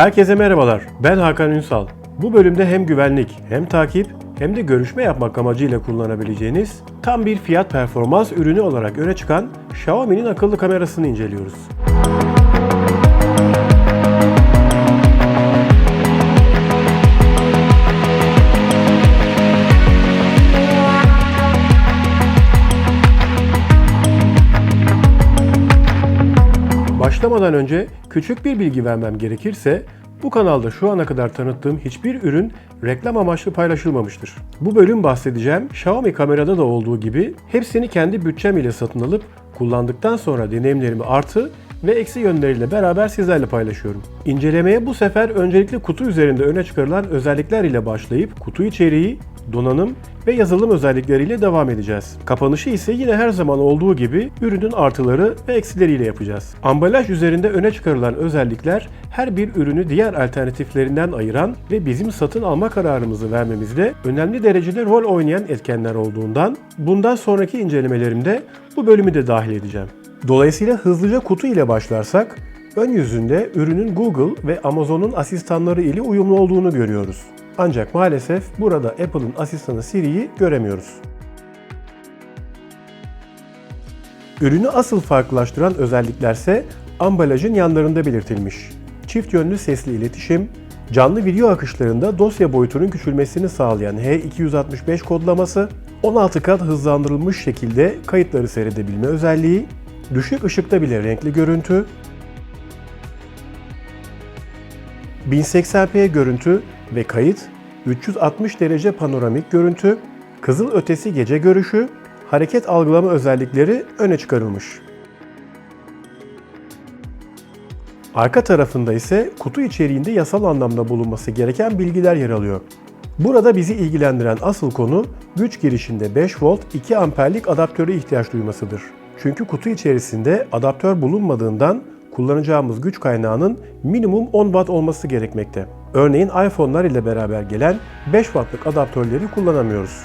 Herkese merhabalar. Ben Hakan Ünsal. Bu bölümde hem güvenlik, hem takip, hem de görüşme yapmak amacıyla kullanabileceğiniz tam bir fiyat performans ürünü olarak öne çıkan Xiaomi'nin akıllı kamerasını inceliyoruz. Başlamadan önce küçük bir bilgi vermem gerekirse bu kanalda şu ana kadar tanıttığım hiçbir ürün reklam amaçlı paylaşılmamıştır. Bu bölüm bahsedeceğim Xiaomi kamerada da olduğu gibi hepsini kendi bütçem ile satın alıp kullandıktan sonra deneyimlerimi artı ve eksi yönleriyle beraber sizlerle paylaşıyorum. İncelemeye bu sefer öncelikle kutu üzerinde öne çıkarılan özellikler ile başlayıp kutu içeriği, donanım ve yazılım özellikleriyle devam edeceğiz. Kapanışı ise yine her zaman olduğu gibi ürünün artıları ve eksileriyle yapacağız. Ambalaj üzerinde öne çıkarılan özellikler her bir ürünü diğer alternatiflerinden ayıran ve bizim satın alma kararımızı vermemizde önemli derecede rol oynayan etkenler olduğundan bundan sonraki incelemelerimde bu bölümü de dahil edeceğim. Dolayısıyla hızlıca kutu ile başlarsak ön yüzünde ürünün Google ve Amazon'un asistanları ile uyumlu olduğunu görüyoruz. Ancak maalesef burada Apple'ın asistanı Siri'yi göremiyoruz. Ürünü asıl farklılaştıran özelliklerse ambalajın yanlarında belirtilmiş. Çift yönlü sesli iletişim, canlı video akışlarında dosya boyutunun küçülmesini sağlayan H265 kodlaması, 16 kat hızlandırılmış şekilde kayıtları seyredebilme özelliği, düşük ışıkta bile renkli görüntü, 1080p görüntü ve kayıt, 360 derece panoramik görüntü, kızıl ötesi gece görüşü, hareket algılama özellikleri öne çıkarılmış. Arka tarafında ise kutu içeriğinde yasal anlamda bulunması gereken bilgiler yer alıyor. Burada bizi ilgilendiren asıl konu güç girişinde 5 volt 2 amperlik adaptöre ihtiyaç duymasıdır. Çünkü kutu içerisinde adaptör bulunmadığından kullanacağımız güç kaynağının minimum 10 watt olması gerekmekte. Örneğin iPhone'lar ile beraber gelen 5 wattlık adaptörleri kullanamıyoruz.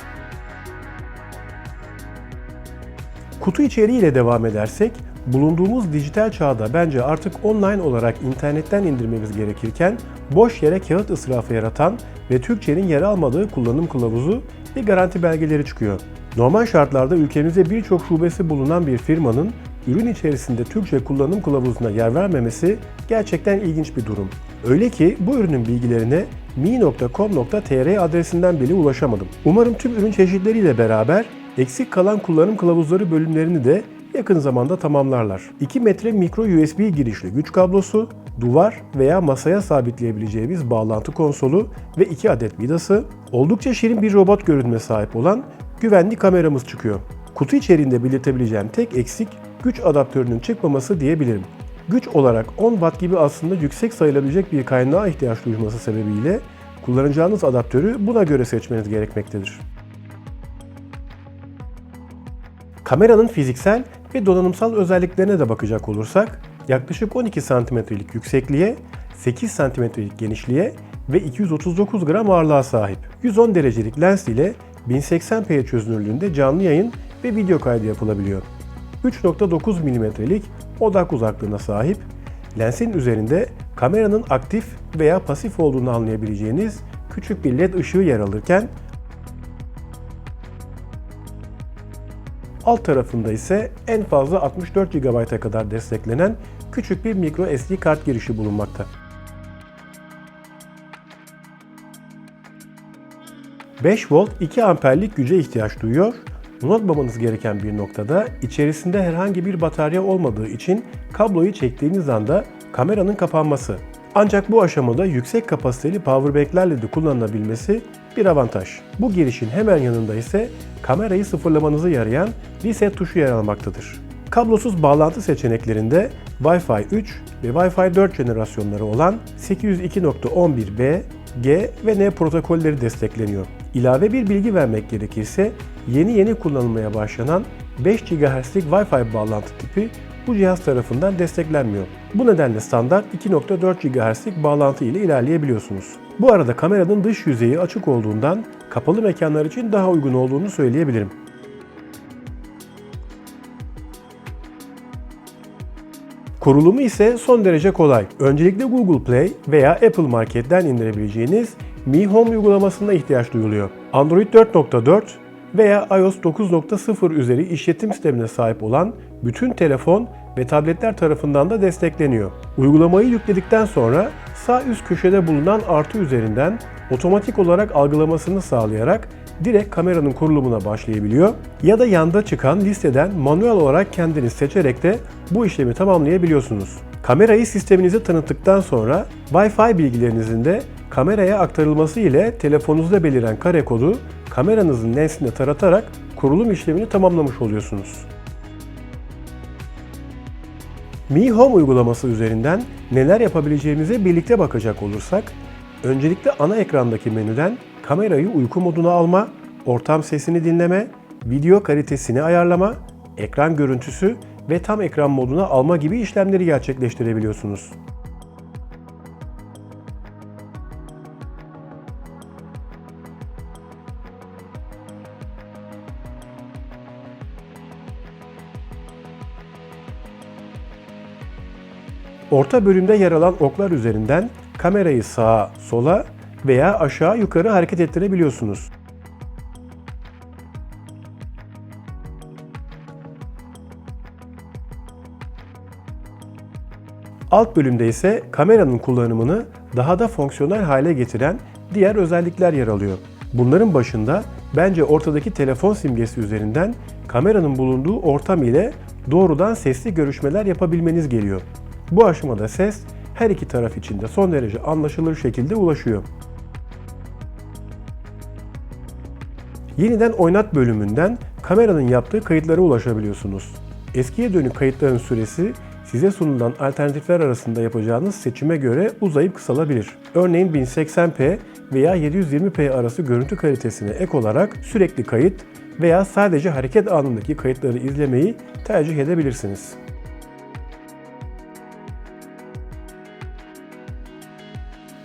Kutu içeriğiyle devam edersek, bulunduğumuz dijital çağda bence artık online olarak internetten indirmemiz gerekirken boş yere kağıt ısrafı yaratan ve Türkçenin yer almadığı kullanım kılavuzu ve garanti belgeleri çıkıyor. Normal şartlarda ülkemizde birçok şubesi bulunan bir firmanın ürün içerisinde Türkçe kullanım kılavuzuna yer vermemesi gerçekten ilginç bir durum. Öyle ki bu ürünün bilgilerine mi.com.tr adresinden bile ulaşamadım. Umarım tüm ürün çeşitleriyle beraber eksik kalan kullanım kılavuzları bölümlerini de yakın zamanda tamamlarlar. 2 metre mikro USB girişli güç kablosu, duvar veya masaya sabitleyebileceğimiz bağlantı konsolu ve 2 adet vidası, oldukça şirin bir robot görünüme sahip olan güvenli kameramız çıkıyor. Kutu içeriğinde belirtebileceğim tek eksik güç adaptörünün çıkmaması diyebilirim. Güç olarak 10 watt gibi aslında yüksek sayılabilecek bir kaynağa ihtiyaç duyması sebebiyle kullanacağınız adaptörü buna göre seçmeniz gerekmektedir. Kameranın fiziksel ve donanımsal özelliklerine de bakacak olursak yaklaşık 12 santimetrelik yüksekliğe, 8 santimetrelik genişliğe ve 239 gram ağırlığa sahip. 110 derecelik lens ile 1080p çözünürlüğünde canlı yayın ve video kaydı yapılabiliyor. 3.9 mm'lik odak uzaklığına sahip, lensin üzerinde kameranın aktif veya pasif olduğunu anlayabileceğiniz küçük bir led ışığı yer alırken alt tarafında ise en fazla 64 GB'a kadar desteklenen küçük bir micro SD kart girişi bulunmakta. 5 volt 2 amperlik güce ihtiyaç duyuyor. Unutmamanız gereken bir noktada içerisinde herhangi bir batarya olmadığı için kabloyu çektiğiniz anda kameranın kapanması. Ancak bu aşamada yüksek kapasiteli powerbanklerle de kullanılabilmesi bir avantaj. Bu girişin hemen yanında ise kamerayı sıfırlamanızı yarayan reset tuşu yer almaktadır. Kablosuz bağlantı seçeneklerinde Wi-Fi 3 ve Wi-Fi 4 jenerasyonları olan 802.11b, G ve N protokolleri destekleniyor. İlave bir bilgi vermek gerekirse yeni yeni kullanılmaya başlanan 5 GHz'lik Wi-Fi bağlantı tipi bu cihaz tarafından desteklenmiyor. Bu nedenle standart 2.4 GHz'lik bağlantı ile ilerleyebiliyorsunuz. Bu arada kameranın dış yüzeyi açık olduğundan kapalı mekanlar için daha uygun olduğunu söyleyebilirim. Kurulumu ise son derece kolay. Öncelikle Google Play veya Apple Market'ten indirebileceğiniz Mi Home uygulamasına ihtiyaç duyuluyor. Android 4.4 veya iOS 9.0 üzeri işletim sistemine sahip olan bütün telefon ve tabletler tarafından da destekleniyor. Uygulamayı yükledikten sonra sağ üst köşede bulunan artı üzerinden otomatik olarak algılamasını sağlayarak direkt kameranın kurulumuna başlayabiliyor ya da yanda çıkan listeden manuel olarak kendiniz seçerek de bu işlemi tamamlayabiliyorsunuz. Kamerayı sisteminize tanıttıktan sonra Wi-Fi bilgilerinizin de kameraya aktarılması ile telefonunuzda beliren kare kodu kameranızın lensine taratarak kurulum işlemini tamamlamış oluyorsunuz. Mi Home uygulaması üzerinden neler yapabileceğimize birlikte bakacak olursak, öncelikle ana ekrandaki menüden kamerayı uyku moduna alma, ortam sesini dinleme, video kalitesini ayarlama, ekran görüntüsü ve tam ekran moduna alma gibi işlemleri gerçekleştirebiliyorsunuz. Orta bölümde yer alan oklar üzerinden kamerayı sağa, sola veya aşağı yukarı hareket ettirebiliyorsunuz. Alt bölümde ise kameranın kullanımını daha da fonksiyonel hale getiren diğer özellikler yer alıyor. Bunların başında bence ortadaki telefon simgesi üzerinden kameranın bulunduğu ortam ile doğrudan sesli görüşmeler yapabilmeniz geliyor. Bu aşamada ses her iki taraf için de son derece anlaşılır şekilde ulaşıyor. Yeniden oynat bölümünden kameranın yaptığı kayıtlara ulaşabiliyorsunuz. Eskiye dönük kayıtların süresi size sunulan alternatifler arasında yapacağınız seçime göre uzayıp kısalabilir. Örneğin 1080p veya 720p arası görüntü kalitesine ek olarak sürekli kayıt veya sadece hareket anındaki kayıtları izlemeyi tercih edebilirsiniz.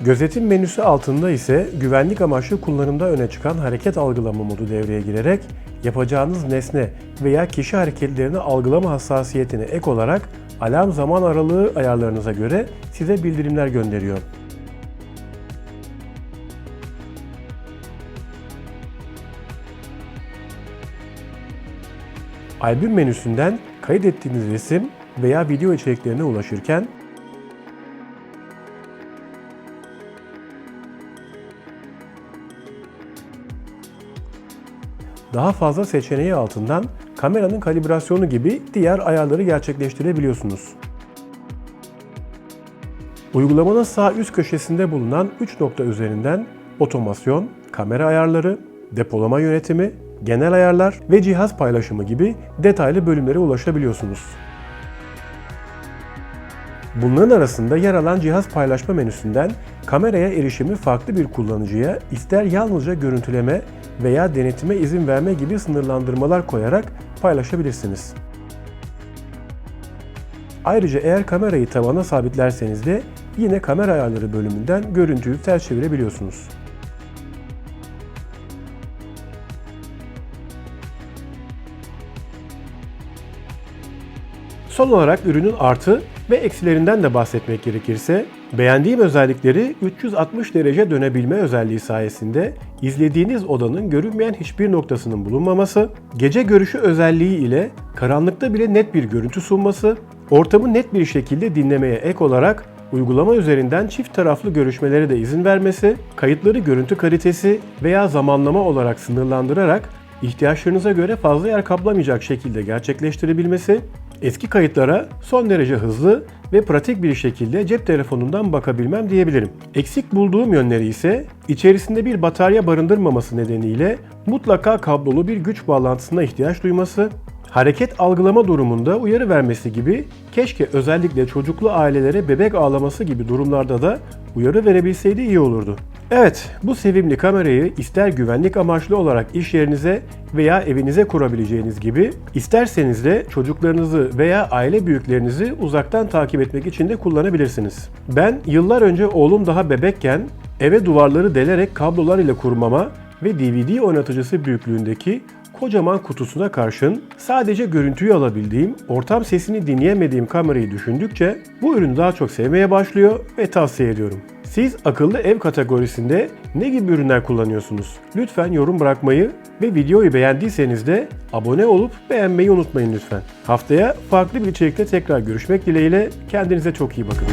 Gözetim menüsü altında ise güvenlik amaçlı kullanımda öne çıkan hareket algılama modu devreye girerek yapacağınız nesne veya kişi hareketlerini algılama hassasiyetine ek olarak alarm zaman aralığı ayarlarınıza göre size bildirimler gönderiyor. Albüm menüsünden kaydettiğiniz resim veya video içeriklerine ulaşırken daha fazla seçeneği altından kameranın kalibrasyonu gibi diğer ayarları gerçekleştirebiliyorsunuz. Uygulamanın sağ üst köşesinde bulunan 3 nokta üzerinden otomasyon, kamera ayarları, depolama yönetimi, genel ayarlar ve cihaz paylaşımı gibi detaylı bölümlere ulaşabiliyorsunuz. Bunların arasında yer alan cihaz paylaşma menüsünden kameraya erişimi farklı bir kullanıcıya ister yalnızca görüntüleme veya denetime izin verme gibi sınırlandırmalar koyarak paylaşabilirsiniz. Ayrıca eğer kamerayı tavana sabitlerseniz de yine kamera ayarları bölümünden görüntüyü ters çevirebiliyorsunuz. Son olarak ürünün artı ve eksilerinden de bahsetmek gerekirse, beğendiğim özellikleri 360 derece dönebilme özelliği sayesinde izlediğiniz odanın görünmeyen hiçbir noktasının bulunmaması, gece görüşü özelliği ile karanlıkta bile net bir görüntü sunması, ortamı net bir şekilde dinlemeye ek olarak uygulama üzerinden çift taraflı görüşmelere de izin vermesi, kayıtları görüntü kalitesi veya zamanlama olarak sınırlandırarak ihtiyaçlarınıza göre fazla yer kaplamayacak şekilde gerçekleştirebilmesi, eski kayıtlara son derece hızlı ve pratik bir şekilde cep telefonundan bakabilmem diyebilirim. Eksik bulduğum yönleri ise içerisinde bir batarya barındırmaması nedeniyle mutlaka kablolu bir güç bağlantısına ihtiyaç duyması, hareket algılama durumunda uyarı vermesi gibi keşke özellikle çocuklu ailelere bebek ağlaması gibi durumlarda da uyarı verebilseydi iyi olurdu. Evet, bu sevimli kamerayı ister güvenlik amaçlı olarak iş yerinize veya evinize kurabileceğiniz gibi isterseniz de çocuklarınızı veya aile büyüklerinizi uzaktan takip etmek için de kullanabilirsiniz. Ben yıllar önce oğlum daha bebekken eve duvarları delerek kablolar ile kurmama ve DVD oynatıcısı büyüklüğündeki kocaman kutusuna karşın sadece görüntüyü alabildiğim, ortam sesini dinleyemediğim kamerayı düşündükçe bu ürünü daha çok sevmeye başlıyor ve tavsiye ediyorum. Siz akıllı ev kategorisinde ne gibi ürünler kullanıyorsunuz? Lütfen yorum bırakmayı ve videoyu beğendiyseniz de abone olup beğenmeyi unutmayın lütfen. Haftaya farklı bir içerikte tekrar görüşmek dileğiyle kendinize çok iyi bakın.